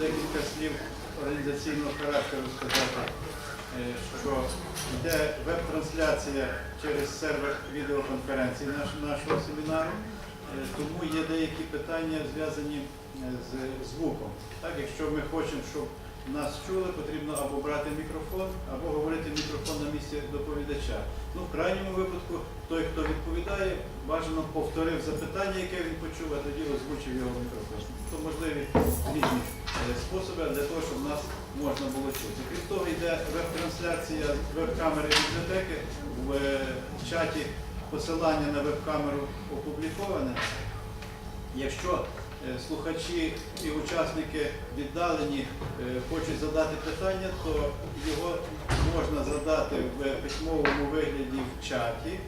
декілька слів організаційного характеру сказати, е, що йде веб-трансляція через сервер відеоконференції нашого семінару, Е, тому є деякі питання зв'язані е, з звуком. Так, якщо ми хочемо, щоб нас чули, потрібно або брати мікрофон, або говорити мікрофон на місці доповідача. Ну, в крайньому випадку, той, хто відповідає, бажано повторив запитання, яке він почув, а тоді озвучив його мікрофон. То можливі різні е, способи для того, щоб нас можна було чути. Крім того, йде веб-трансляція веб-камери бібліотеки в е, чаті. Посилання на веб-камеру опубліковане. Якщо слухачі і учасники віддалені е, хочуть задати питання, то його можна задати в письмовому вигляді в чаті,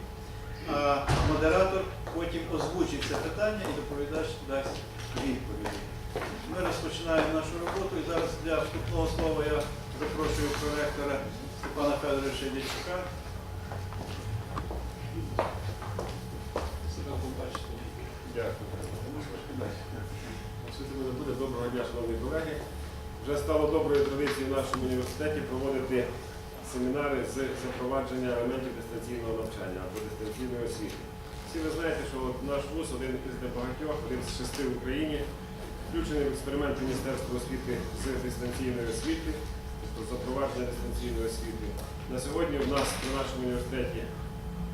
а модератор потім озвучить це питання і доповідач дасть відповіді. Ми розпочинаємо нашу роботу і зараз для вступного слова я запрошую проректора Степана Федоровича Дячука. Дякую. Буде буде? Доброго дня, шановні колеги. Вже стало доброю традицією в нашому університеті проводити семінари з запровадження елементів дистанційного навчання або дистанційної освіти. Всі ви знаєте, що от наш вуз один із небагатьох, один з шести в Україні, включений в експеримент Міністерства освіти з дистанційної освіти, тобто запровадження дистанційної освіти. На сьогодні в нас на нашому університеті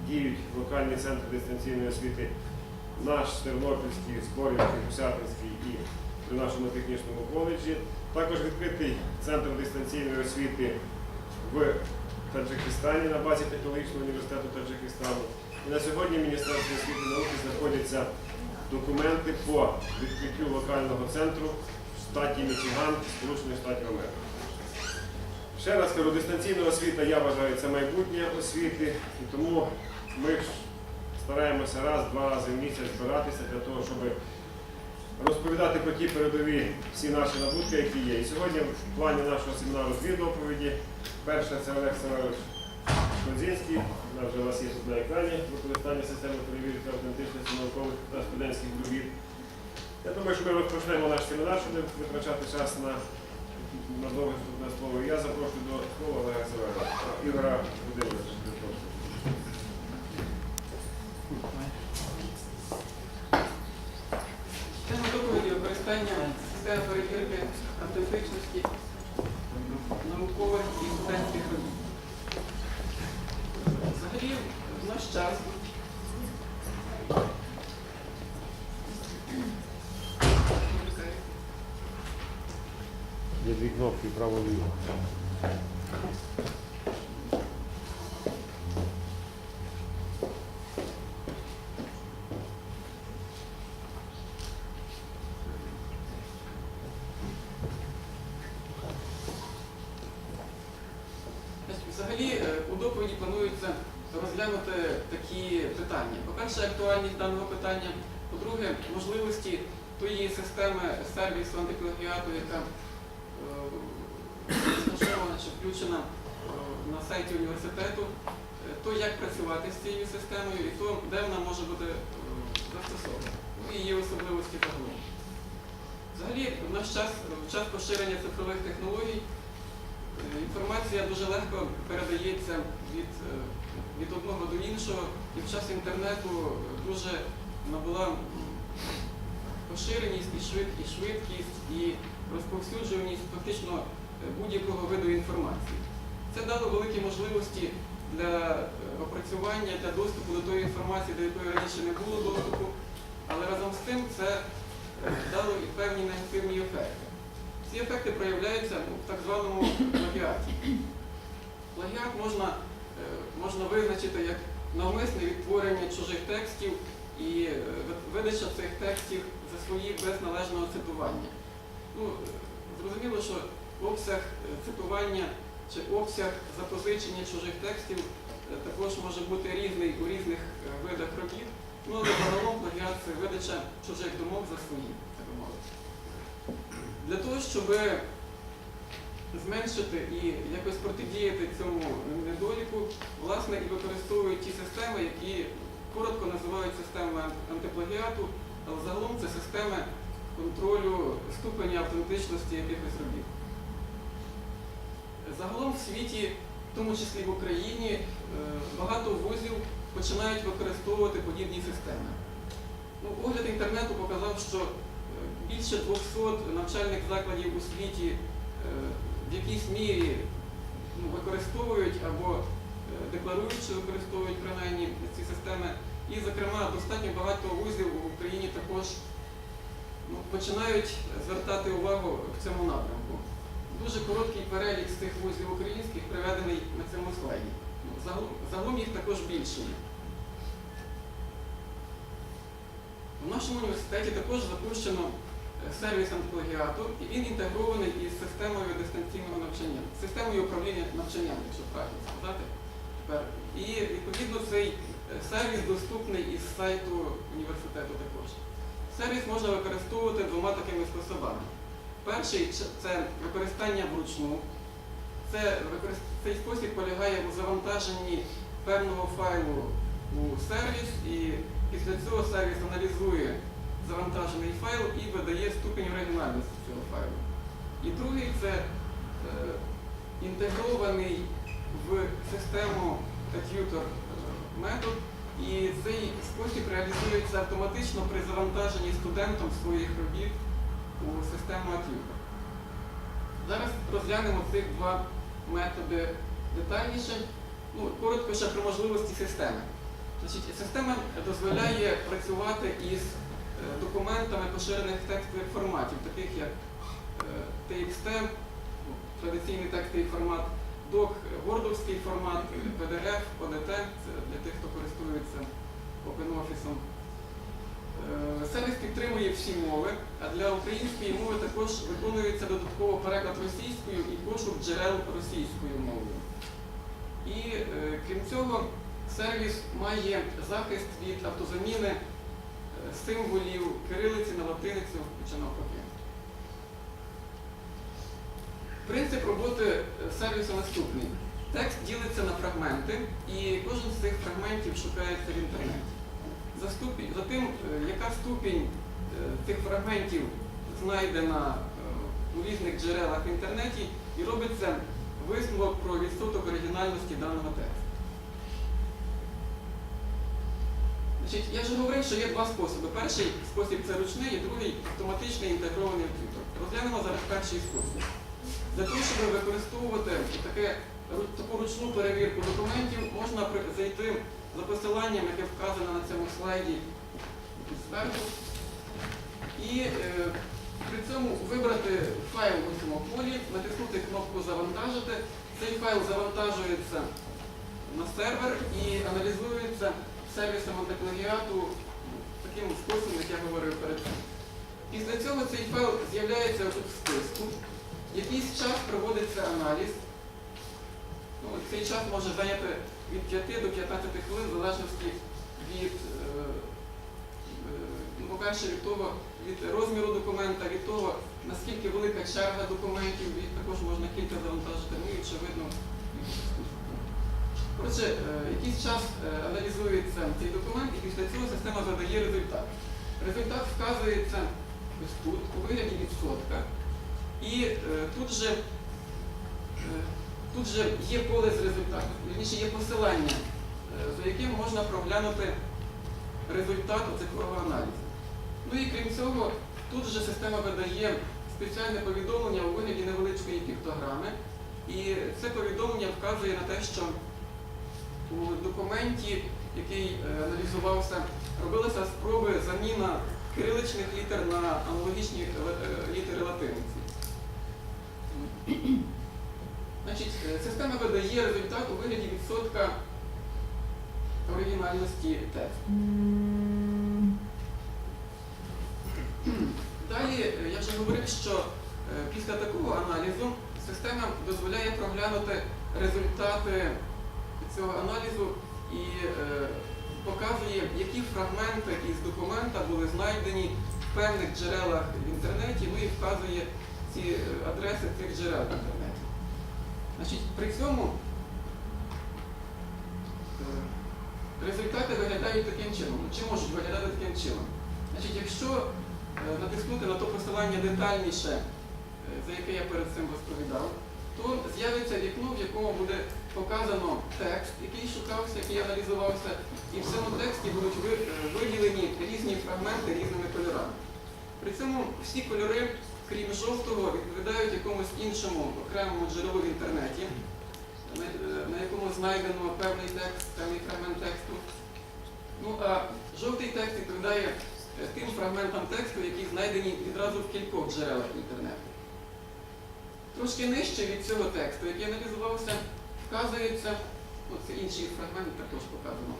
діють локальні центри дистанційної освіти наш Тернопільський, Зборівський, Гусятинський і при нашому технічному коледжі. Також відкритий центр дистанційної освіти в Таджикистані на базі Технологічного університету Таджикистану. І на сьогодні в Міністерстві освіти і науки знаходяться документи по відкриттю локального центру в штаті Мічиган, Сполучених Штатів Америки. Ще раз кажу, дистанційна освіта, я вважаю, це майбутнє освіти, і тому ми стараємося раз-два рази в місяць збиратися для того, щоб розповідати про ті передові всі наші набутки, які є. І сьогодні в плані нашого семінару дві доповіді. Перша це Олег Семенович Козінський, вона вже у вас є тут на екрані, використання системи перевірки автентичності наукових та студентських робіт. Я думаю, що ми розпочнемо наш семінар, щоб не витрачати час на, на довге слово. Я запрошую до слова Олега Семеновича, Ігора Володимировича. Прошу. Тема використання системи перевірки автентичності наукових і студентських робіт. Взагалі, в наш час Є дві кнопки право-ліво. Значить, Взагалі е, у доповіді планується розглянути такі питання. По-перше, актуальність даного питання, по-друге, можливості тої системи сервісу антиплагіату, яка е, розташована чи включена е, на сайті університету, е, то як працювати з цією системою і то, де вона може бути застосована. Ну, і її особливості загалом. Взагалі, в наш час, в час поширення цифрових технологій, Інформація дуже легко передається від, е, від одного до іншого, і в час інтернету дуже набула поширеність і швидкість, і розповсюджуваність фактично е, будь-якого виду інформації. Це дало великі можливості для е, опрацювання, для доступу до тої інформації, до якої раніше не було доступу, але разом з тим це е, дало і певні негативні ефекти. Ці ефекти проявляються ну, в так званому плагіаті. Плагіат можна, е, можна визначити як навмисне відтворення чужих текстів і е, видача цих текстів за свої без належного цитування. Ну, е, зрозуміло, що обсяг цитування чи обсяг запозичення чужих текстів також може бути різний у різних видах робіт. Ну, але загалом плагіат це видача чужих думок за свої. Для того, щоб зменшити і якось протидіяти цьому недоліку, власне, і використовують ті системи, які коротко називають системами антиплагіату, але загалом це системи контролю ступеня автентичності якихось робіт. Загалом в світі, в тому числі в Україні, е, багато вузів починають використовувати подібні системи. Ну, огляд інтернету показав, що більше 200 навчальних закладів у світі е, в якійсь мірі ну, використовують або е, декларують, що використовують принаймні ці системи. І, зокрема, достатньо багато вузів в Україні також ну, починають звертати увагу в цьому напрямку. Дуже короткий перелік з цих вузів українських приведений на цьому слайді. Ну, Загалом, їх також більше. В нашому університеті також запущено е, сервіс антиплагіату, і він інтегрований із системою дистанційного навчання, системою управління навчанням, якщо правильно сказати. Тепер. І відповідно цей е, сервіс доступний із сайту університету також. Сервіс можна використовувати двома такими способами. Перший це використання вручну. Це Цей спосіб полягає у завантаженні певного файлу у сервіс, і після цього сервіс аналізує завантажений файл і видає ступінь оригінальності цього файлу. І другий це е, інтегрований в систему tutor метод, і цей спосіб реалізується автоматично при завантаженні студентом своїх робіт у систему tutor. Зараз розглянемо цих два методи детальніше. Ну, коротко ще про можливості системи. Значить, система дозволяє працювати із документами поширених текстових форматів, таких як е, TXT, ну, традиційний текстовий формат, DOC, Wordовський формат, PDF, ODT, це для тих, хто користується OpenOffice. Е, Сервіс підтримує всі мови, а для української мови також виконується додатково переклад російською і пошук джерел російською мовою. І е, крім цього, сервіс має захист від автозаміни е, символів кирилиці на латиницю чи навпаки. Принцип роботи е, сервісу наступний. Текст ділиться на фрагменти, і кожен з цих фрагментів шукається в інтернеті. За, ступінь, за тим, е, яка ступінь е, цих фрагментів знайдена у різних джерелах в інтернеті, і робиться висновок про відсоток оригінальності даного тексту. Значить, я вже говорив, що є два способи. Перший спосіб це ручний, і другий автоматичний інтегрований комп'ютер. Розглянемо зараз перший спосіб. Для того, щоб використовувати таке, таку ручну перевірку документів, можна зайти за посиланням, яке вказано на цьому слайді зверху. І е, при цьому вибрати файл у цьому полі, натиснути кнопку Завантажити. Цей файл завантажується на сервер і аналізується сервісом антиплагіату таким способом, як я говорив перед цим. Після цього цей файл з'являється в списку. Якийсь час проводиться аналіз. Ну, цей час може зайняти від 5 до 15 хвилин, в залежності від, ну, по-перше, від того, від розміру документа, від того, наскільки велика черга документів, їх також можна кілька завантажити, ну і очевидно. Коротше, е, якийсь час е, аналізується цей документ, і після цього система задає результат. Результат вказується ось тут, у вигляді відсотка. І е, тут же, тут же є поле з результатом, вірніше є посилання, за яким можна проглянути результат цифрового аналізу. Ну і крім цього, тут же система видає спеціальне повідомлення у вигляді невеличкої піктограми. І це повідомлення вказує на те, що у документі, який е, аналізувався, робилися спроби заміна кириличних літер на аналогічні е, е, літери латиниці. Значить, система видає результат у вигляді відсотка оригінальності тексту. Далі я вже говорив, що після такого аналізу система дозволяє проглянути результати цього аналізу і е, показує, які фрагменти із документа були знайдені в певних джерелах в інтернеті, ну і вказує ці е, адреси цих джерел в інтернеті. Значить, при цьому е, результати виглядають таким чином, чи можуть виглядати таким чином. Значить, якщо е, натиснути на то посилання детальніше за яке я перед цим розповідав, то з'явиться вікно, в якому буде показано текст, який шукався, який аналізувався, і в цьому тексті будуть е, виділені різні фрагменти різними кольорами. При цьому всі кольори, крім жовтого, відповідають якомусь іншому окремому джерелу в інтернеті, на, е, якому знайдено певний текст, певний фрагмент тексту. Ну а жовтий текст відповідає е, тим фрагментам тексту, які знайдені відразу в кількох джерелах інтернету. Трошки нижче від цього тексту, який аналізувався, вказується, ну, це інший фрагмент також показано.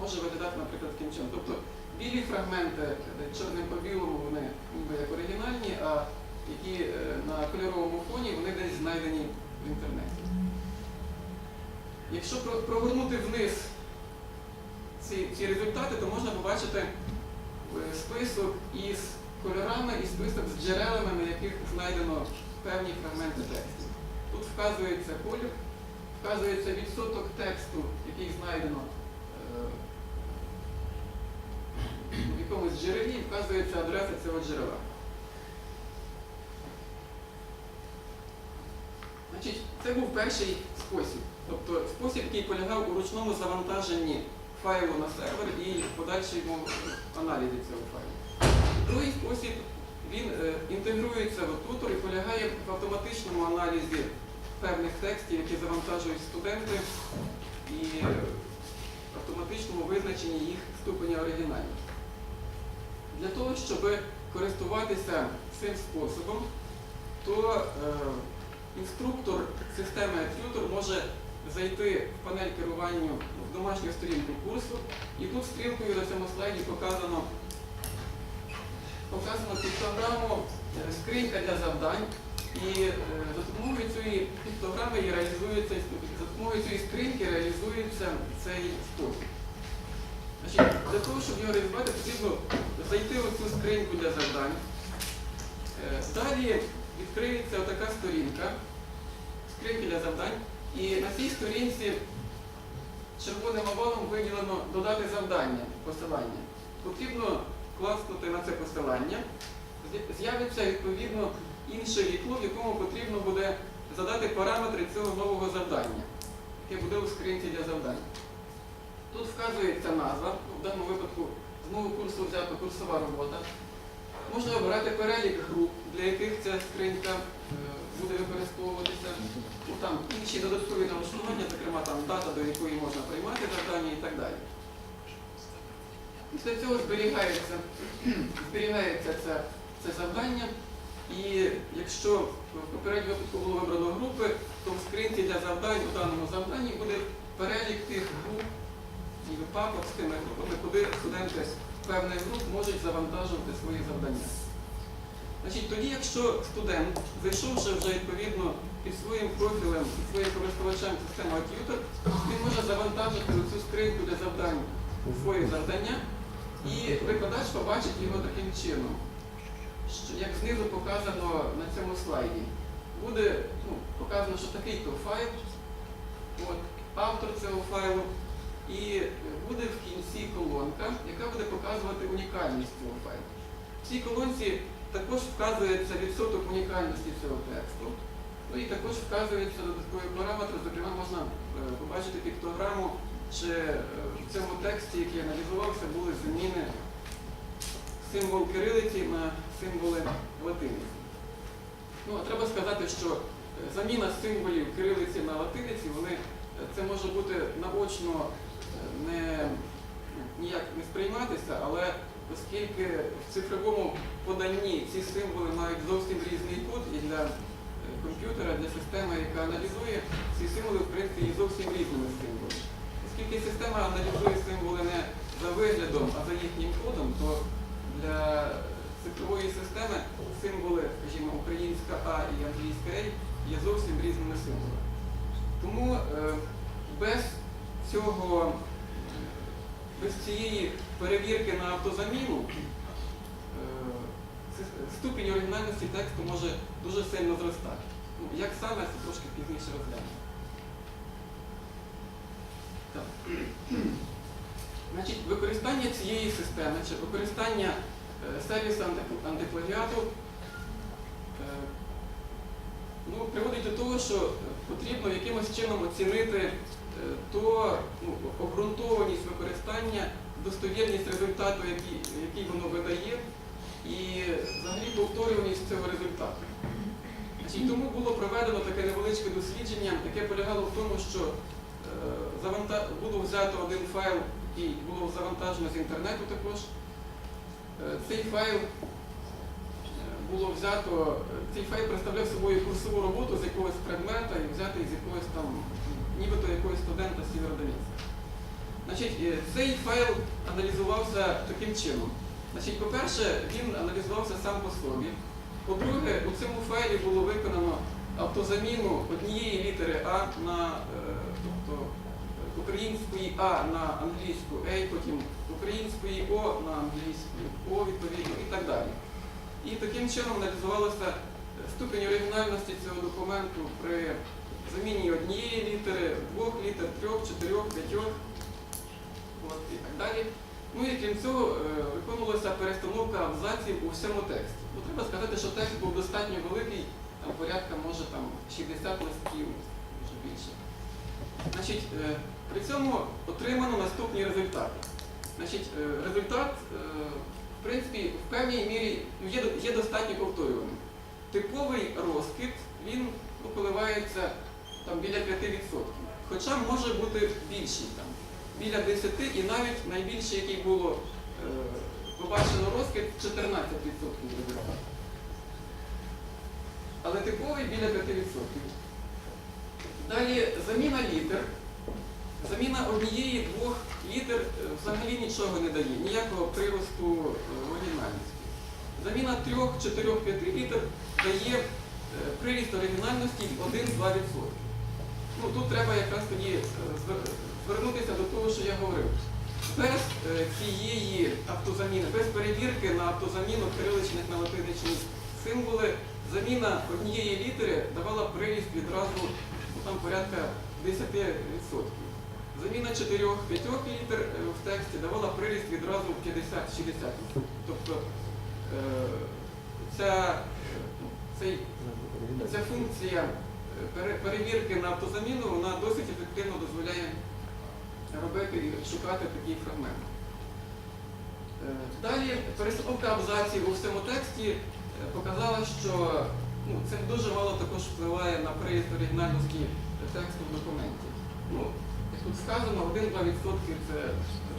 Може виглядати, наприклад, таким чином. Тобто білі фрагменти де чорним по білому, вони ніби як оригінальні, а які е, на кольоровому фоні вони десь знайдені в інтернеті. Якщо про- прогорнути вниз ці, ці результати, то можна побачити е, список із кольорами і список з джерелами, на яких знайдено певні фрагменти тексту. Тут вказується колір, вказується відсоток тексту, який знайдено е, в якомусь джерелі, вказується адреса цього джерела. Значить, це був перший спосіб. Тобто спосіб, який полягав у ручному завантаженні файлу на сервер і подальшому аналізі цього файлу. Другий спосіб він е, інтегрується в тутор і полягає в автоматичному аналізі певних текстів, які завантажують студенти, і е, автоматичному визначенні їх ступеня оригінальності. Для того, щоб користуватися цим способом, то е, інструктор системи Tutor може зайти в панель керування в домашню сторінку курсу, і тут стрілкою на цьому слайді показано показано піктограму е, скринька для завдань. І е, за допомогою цієї піктограми реалізується, за допомогою цієї скриньки реалізується цей спосіб. Значить, для того, щоб його реалізувати, потрібно зайти в цю скриньку для завдань. Е, Далі відкриється така сторінка, скриньки для завдань, і на цій сторінці червоним овалом виділено додати завдання, посилання. Потрібно класнути на це посилання. З'явиться відповідно інше вікно, в якому потрібно буде задати параметри цього нового завдання, яке буде у скринці для завдань. Тут вказується назва, в даному випадку з мого курсу взята курсова робота. Можна обирати перелік груп, для яких ця скринька е, буде використовуватися. Ну, там інші додаткові налаштування, зокрема там дата, до якої можна приймати завдання і так далі. Після цього зберігається, зберігається це, це завдання. І якщо в попередньому випадку було вибрано групи, то в скринці для завдань у даному завданні буде перелік тих груп і папок з тими групами, куди студенти певних груп можуть завантажувати свої завдання. Значить, тоді, якщо студент, зайшовши вже відповідно під своїм профілем, під своїм користувачем системи Tutor, він може завантажити цю скриньку для завдань свої завдання, і викладач побачить його таким чином, як знизу показано на цьому слайді. Буде ну, показано, що такий-то файл, от, автор цього файлу, і буде в кінці колонка, яка буде показувати унікальність цього файлу. В цій колонці також вказується відсоток унікальності цього тексту. Ну і також вказується додаткові параметри, зокрема можна е, побачити піктограму, чи е, в цьому тексті, який аналізувався, були зміни символ кирилиці на символи латиниці. Ну, треба сказати, що е, заміна символів кирилиці на латиниці, вони, е, це може бути наочно е, не, ніяк не сприйматися, але оскільки в цифровому поданні ці символи мають зовсім різний код і для е, комп'ютера, для системи, яка аналізує, ці символи в принципі є зовсім різними символами. Оскільки система аналізує символи не за виглядом, а за їхнім кодом, то для цифрової системи символи, скажімо, українська А і англійська А є зовсім різними символами. Тому е, без цього, без цієї перевірки на автозаміну е, ступінь оригінальності тексту може дуже сильно зростати. Ну, як саме, це трошки пізніше розглянемо. Так. Значить, використання цієї системи чи використання е, сервісу антиплагіату е, приводить до того, що потрібно якимось чином оцінити е, то ну, обґрунтованість використання, достовірність результату, який, який воно видає, і взагалі повторюваність цього результату. Значить, тому було проведено таке невеличке дослідження, яке полягало в тому, що е, заванта... було взято один файл, який було завантажено з інтернету також. Е, Цей файл е, було взято, е, цей файл представляв собою курсову роботу з якогось предмета і взятий з якогось там, нібито якогось студента Сєвєродонецька. Значить, цей файл аналізувався таким чином. Значить, по-перше, він аналізувався сам по собі. По-друге, у цьому файлі було виконано автозаміну однієї літери А на тобто, української А на англійську A, потім української О на англійську О, відповідно, і так далі. І таким чином аналізувалося е, ступінь оригінальності цього документу при заміні однієї літери, двох літер, трьох, чотирьох, п'ятьох от, і так далі. Ну і крім цього, е, виконувалася перестановка абзаців у всьому тексті. Ну, треба сказати, що текст був достатньо великий, там порядка може там 60 листків, може більше. Значить, е, при цьому отримано наступні результати. Значить, е, результат, е, в принципі, в певній мірі ну, є, достатньо повторюваним. Типовий розкид, він ну, коливається там, біля 5%. Хоча може бути більший там біля 10 і навіть найбільше, який було е, побачено розкид, 14% результату. Але типовий біля 5%. Далі заміна літер. Заміна однієї двох літер е, взагалі нічого не дає, ніякого приросту е, оригінальності. Заміна трьох, чотирьох, п'яти літер дає е, приріст оригінальності 1-2%. Ну, тут треба якраз тоді звернутися до того, що я говорив. Без цієї автозаміни, без перевірки на автозаміну кириличних на латиничні символи, заміна однієї літери давала приріст відразу ну, там, порядка 10%. Заміна 4-5 літер е, в тексті давала приріст відразу в 50-60%. Тобто е, ця, ну, цей Ця функція е, перевірки на автозаміну вона досить ефективно дозволяє робити і шукати такий фрагмент. Е, Далі перестановка абзаців у всьому тексті показала, що ну, це дуже мало також впливає на приїзд оригінальності тексту в документі. Ну, тут сказано, 1-2% це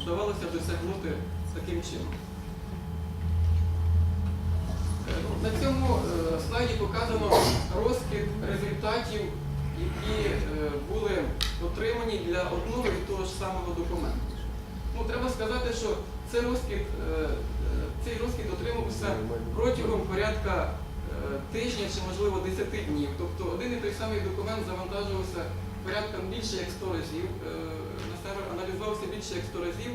вдавалося досягнути таким чином. Е, На цьому е, слайді показано розкид результатів, які е, були отримані для одного і того ж самого документу. Ну, треба сказати, що цей розкид, цей розкид отримувався протягом порядка тижня чи, можливо, 10 днів. Тобто один і той самий документ завантажувався порядком більше як 100 разів, е, на сервер аналізувався більше як 100 разів,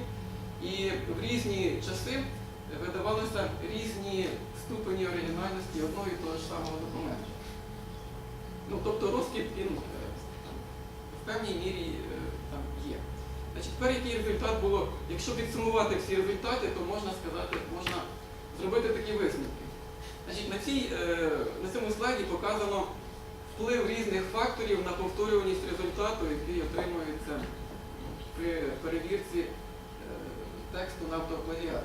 і в різні часи видавалися різні ступені оригінальності одного і того ж самого документу. Ну, тобто розкид він е, в певній мірі е, там є. Значить, тепер який результат було, якщо підсумувати всі результати, то можна сказати, можна зробити такі висновки. Значить, на, цій, на цьому слайді показано вплив різних факторів на повторюваність результату, який отримується при перевірці е, тексту на автоплагіат.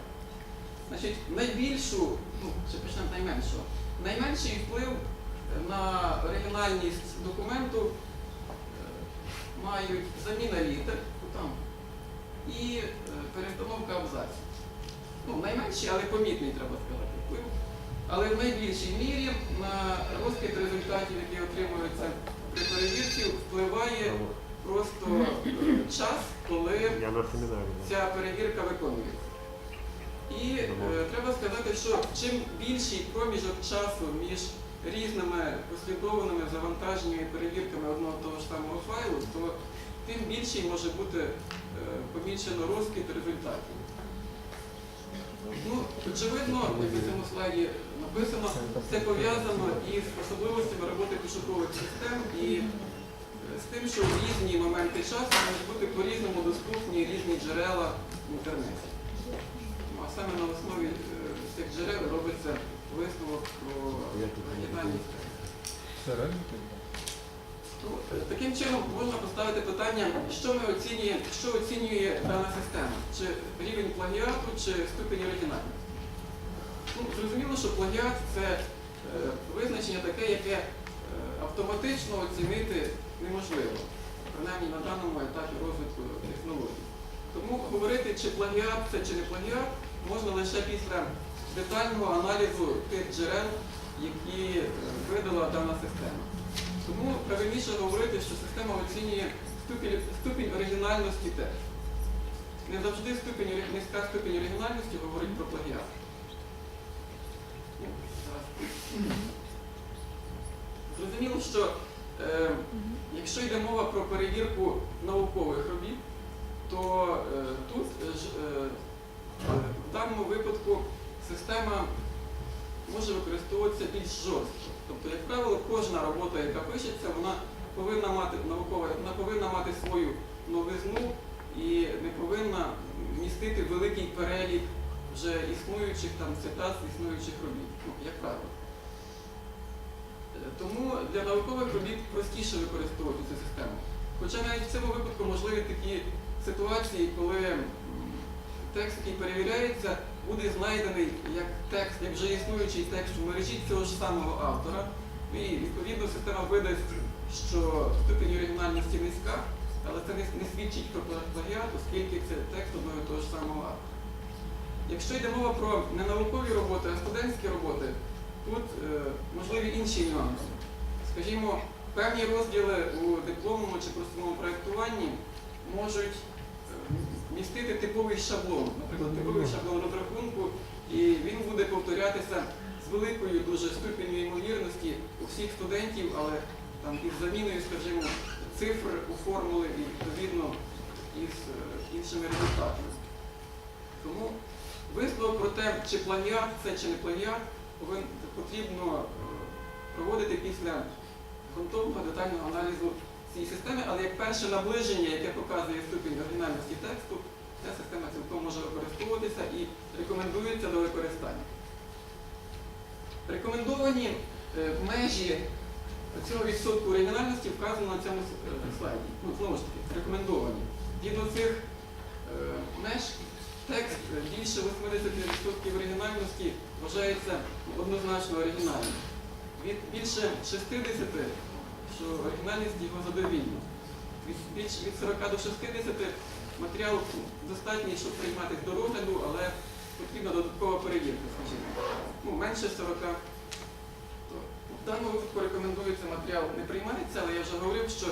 Значить, найбільшу, ну, ще почнемо найменшого. Найменший вплив на оригінальність документу е, мають заміна літер там, і е, перестановка абзаців. Ну, найменший, але помітний, треба сказати. Але в найбільшій мірі на розкид результатів, які отримуються при перевірці, впливає просто е, час, коли ця перевірка виконується. І е, треба сказати, що чим більший проміжок часу між різними послідованими завантаженнями і перевірками одного того ж самого файлу, то тим більший може бути е, помічено розкид результатів. Ну, очевидно, на цьому слайді написано, це пов'язано із особливостями роботи пошукових систем і е, з тим, що в різні моменти часу можуть бути по-різному доступні різні джерела в інтернеті. Ну, а саме на основі е, цих джерел робиться висновок про оригінальність. Таким чином можна поставити питання, що ми оцінюємо, що оцінює дана система, чи рівень плагіату, чи ступінь оригінальності. Ну, зрозуміло, що плагіат це е, визначення таке, яке е, автоматично оцінити неможливо, принаймні на даному етапі розвитку технологій. Тому говорити, чи плагіат це чи не плагіат, можна лише після детального аналізу тих джерел, які е, видала дана система. Тому правильніше говорити, що система оцінює ступінь, ступінь оригінальності тексту. Не завжди ступінь, низька ступінь оригінальності говорить про плагіат. Зрозуміло, що е, якщо йде мова про перевірку наукових робіт, то е, тут е, е, в даному випадку система може використовуватися більш жорстко. Тобто, як правило, кожна робота, яка пишеться, вона повинна мати наукова, вона повинна мати свою новизну і не повинна містити великий перелік вже існуючих там цитат, існуючих робіт, ну, як правило. Е, Тому для наукових робіт простіше використовувати цю систему. Хоча навіть в цьому випадку можливі такі ситуації, коли текст, який перевіряється, буде знайдений як текст, як вже існуючий текст в мережі цього ж самого автора. І відповідно система видасть, що ступінь оригінальності низька, але це не свідчить про плагіат, оскільки це текст одного і того ж самого автора. Якщо йде мова про не наукові роботи, а студентські роботи, тут е, можливі інші нюанси. Скажімо, певні розділи у дипломному чи простому проєктуванні можуть е, містити типовий шаблон, наприклад, типовий шаблон розрахунку, і він буде повторятися з великою дуже ступенью ймовірності у всіх студентів, але там із заміною, скажімо, цифр у формули і відповідно із е, іншими результатами. Тому висновок про те, чи плагіат це чи не плагіат, потрібно е, проводити після ґрунтовного детального аналізу цієї системи, але як перше наближення, яке показує ступінь оригінальності тексту, ця система цілком може використовуватися і рекомендується до використання. Рекомендовані е, межі цього відсотку оригінальності вказано на цьому е, слайді. Ну, знову ж таки, рекомендовані. Згідно цих меж, текст більше 80% оригінальності вважається однозначно оригінальним. Від більше 60, що оригінальність його задовільна. Від, більш, від 40 до 60 матеріал достатній, щоб прийматися до розгляду, але потрібна додаткова перевірка, скажімо. Ну, менше 40. То в даному випадку рекомендується матеріал не приймається, але я вже говорив, що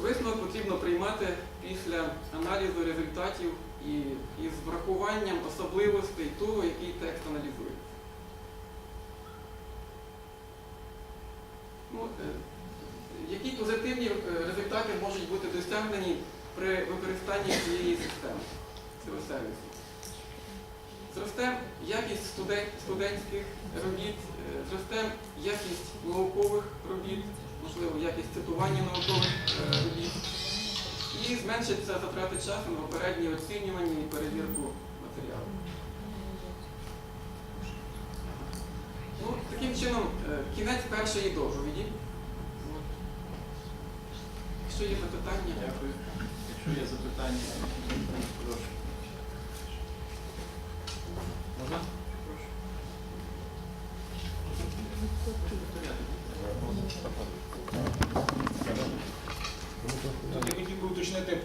висновок потрібно приймати після аналізу результатів і, з врахуванням особливостей того, який текст аналізується. Ну, е, які позитивні е, результати можуть бути досягнені при використанні цієї системи, цього сервісу? Зросте якість студент, студентських робіт, е, зросте якість наукових робіт, можливо, якість цитування наукових робіт, і зменшиться затрати часу на попереднє оцінювання і перевірку матеріалу. Ну, таким чином, е, кінець першої доповіді. Якщо є запитання, Дякую. Якщо є запитання, прошу. Можна? Прошу. Тут я хотів би уточнити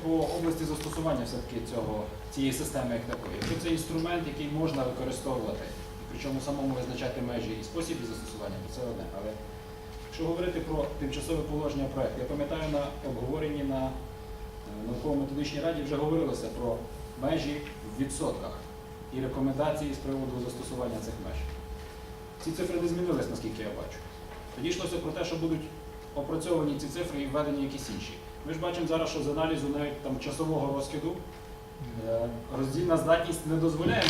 області застосування все-таки цього, цієї системи як такої. Якщо це інструмент, який можна використовувати, причому самому визначати межі і спосіб застосування, то це одне. Але якщо говорити про тимчасове положення проєкту, я пам'ятаю на обговоренні на е, науково-методичній раді вже говорилося про межі в відсотках і рекомендації з приводу застосування цих меж. Ці цифри не змінились, наскільки я бачу. Тоді йшлося про те, що будуть опрацьовані ці цифри і введені якісь інші. Ми ж бачимо зараз, що з аналізу навіть там часового розкиду е, роздільна здатність не дозволяє